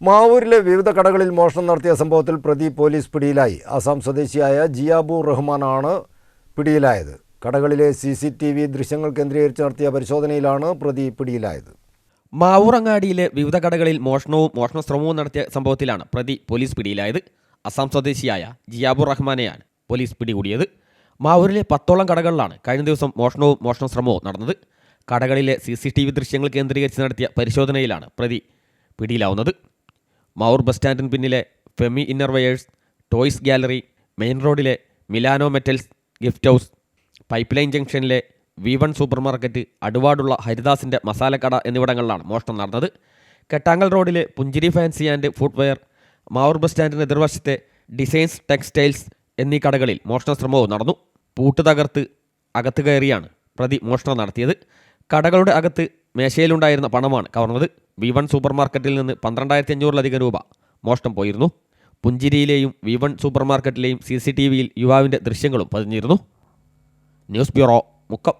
മാവൂരിലെ വിവിധ കടകളിൽ മോഷണം നടത്തിയ സംഭവത്തിൽ പ്രതി പോലീസ് പിടിയിലായി. അസം സ്വദേശിയായ ജിയാബു റഹ്മാനാണ് പിടിയിലായത്. കടകളിലെ സി സി ടി വി ദൃശ്യങ്ങൾ കേന്ദ്രീകരിച്ച് നടത്തിയ പരിശോധനയിലാണ് പ്രതി പിടിയിലായത്. മാവൂർ അങ്ങാടിയിലെ വിവിധ കടകളിൽ മോഷണവും മോഷണ ശ്രമവും നടത്തിയ സംഭവത്തിലാണ് പ്രതി പോലീസ് പിടിയിലായത്. അസം സ്വദേശിയായ ജിയാബു റഹ്മാനെയാണ് പോലീസ് പിടികൂടിയത്. മാവൂരിലെ പത്തോളം കടകളിലാണ് കഴിഞ്ഞ ദിവസം മോഷണവും മോഷണ ശ്രമവും നടന്നത്. കടകളിലെ സി സി ടി വി ദൃശ്യങ്ങൾ കേന്ദ്രീകരിച്ച് നടത്തിയ പരിശോധനയിലാണ് പ്രതി പിടിയിലാവുന്നത്. മാവൂർ ബസ് സ്റ്റാൻഡിന് പിന്നിലെ Femi innerwears toys gallery main റോഡിലെ Milano metals gift house pipe line ജംഗ്ഷനിലെ വി വൺ സൂപ്പർ മാർക്കറ്റ് അടുവാടുള്ള ഹരിദാസിന്റെ മസാലക്കട എന്നിവിടങ്ങളിലാണ് മോഷണം നടന്നത്. കെട്ടാങ്കൽ റോഡിലെ Punchiri fancy and footwear Mavoor bus സ്റ്റാൻഡിന് എതിർവശത്തെ ഡിസൈൻസ് ടെക്സ്റ്റൈൽസ് എന്നീ കടകളിൽ മോഷണ ശ്രമവും നടന്നു. പൂട്ട് തകർത്ത് അകത്ത് കയറിയാണ് പ്രതി മോഷണം നടത്തിയത്. കടകളുടെ അകത്ത് മേശയിലുണ്ടായിരുന്ന പണമാണ് കവർന്നത്. വി വൺ സൂപ്പർ മാർക്കറ്റിൽ നിന്ന് പന്ത്രണ്ടായിരത്തി അഞ്ഞൂറിലധികം രൂപ. മോഷ്ടം പോയിരുന്നു. പുഞ്ചിരിയിലെയും വി വൺ സൂപ്പർ മാർക്കറ്റിലെയും സി സി ടി വിയിൽ യുവാവിന്റെ ദൃശ്യങ്ങളും പതിഞ്ഞിരുന്നു. News bureau Mukkam.